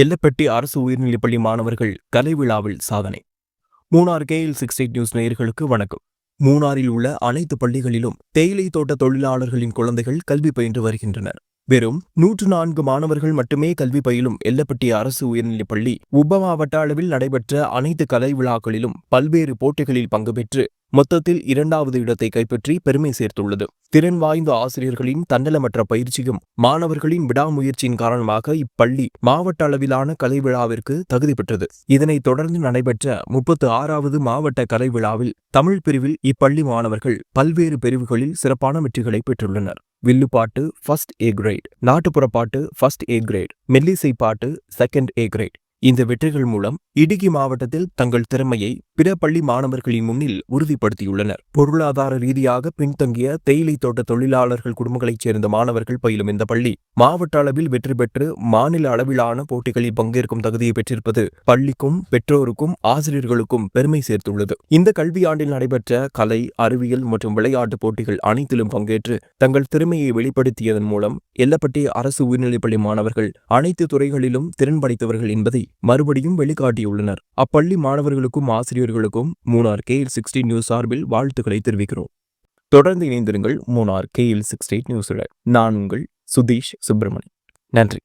எல்லப்பட்டி அரசு உயர்நிலைப்பள்ளி மாணவர்கள் கலை விழாவில் சாதனை. Munnar KL six eight news நேயர்களுக்கு வணக்கம். மூணாரில் உள்ள அனைத்து பள்ளிகளிலும் தேயிலை தோட்ட தொழிலாளர்களின் குழந்தைகள் கல்வி பயின்று வருகின்றனர். வெறும் நூற்று நான்கு மாணவர்கள் மட்டுமே கல்வி பயிலும் எல்லப்பட்டி அரசு உயர்நிலைப் பள்ளி உப மாவட்ட அளவில் நடைபெற்ற அனைத்து கலை விழாக்களிலும் பல்வேறு போட்டிகளில் பங்கு பெற்று மொத்தத்தில் இரண்டாவது இடத்தை கைப்பற்றி பெருமை சேர்த்துள்ளது. திறன் வாய்ந்த ஆசிரியர்களின் தன்னலமற்ற பயிற்சியும் மாணவர்களின் விடாமுயற்சியின் காரணமாக இப்பள்ளி மாவட்ட அளவிலான கலை விழாவிற்கு தகுதி பெற்றது. இதனைத் தொடர்ந்து நடைபெற்ற முப்பத்து ஆறாவது மாவட்ட கலை விழாவில் தமிழ் பிரிவில் இப்பள்ளி மாணவர்கள் பல்வேறு பிரிவுகளில் சிறப்பான வெற்றிகளை பெற்றுள்ளனர். வில்லுப்பாட்டு ஃபர்ஸ்ட் ஏ கிரேட் நாட்டுப்புற பாட்டு ஃபர்ஸ்ட் ஏ கிரேட் மெல்லிசை பாட்டு செகண்ட் ஏ கிரேட் இந்த வெற்றிகள் மூலம் இடுக்கி மாவட்டத்தில் தங்கள் திறமையை பிற பள்ளி மாணவர்களின் முன்னில் உறுதிப்படுத்தியுள்ளனர். பொருளாதார ரீதியாக பின்தங்கிய தேயிலை தோட்ட தொழிலாளர்கள் குடும்பங்களைச் சேர்ந்த மாணவர்கள் பயிலும் இந்த பள்ளி மாவட்ட அளவில் வெற்றி பெற்று மாநில அளவிலான போட்டிகளில் பங்கேற்கும் தகுதியை பெற்றிருப்பது பள்ளிக்கும் பெற்றோருக்கும் ஆசிரியர்களுக்கும் பெருமை சேர்த்துள்ளது. இந்த கல்வியாண்டில் நடைபெற்ற கலை அறிவியல் மற்றும் விளையாட்டு போட்டிகள் அனைத்திலும் பங்கேற்று தங்கள் திறமையை வெளிப்படுத்தியதன் மூலம் எல்லப்பட்டி அரசு உயர்நிலைப்பள்ளி மாணவர்கள் அனைத்து துறைகளிலும் திறன் படைத்தவர்கள் என்பதை மறுபடியும் வெளிக்காட்டியுள்ளனர். அப்பள்ளி மாணவர்களுக்கும் ஆசிரியர்களுக்கும் மூணார் கேஎல் சிக்ஸ்டி நியூஸ் சார்பில் வாழ்த்துக்களை தெரிவிக்கிறோம். தொடர்ந்து இணைந்திருங்கள் மூணார் கேஎல் சிக்ஸ்டி நியூஸுடன் நான் உங்கள் சுதீஷ் சுப்பிரமணியன். நன்றி.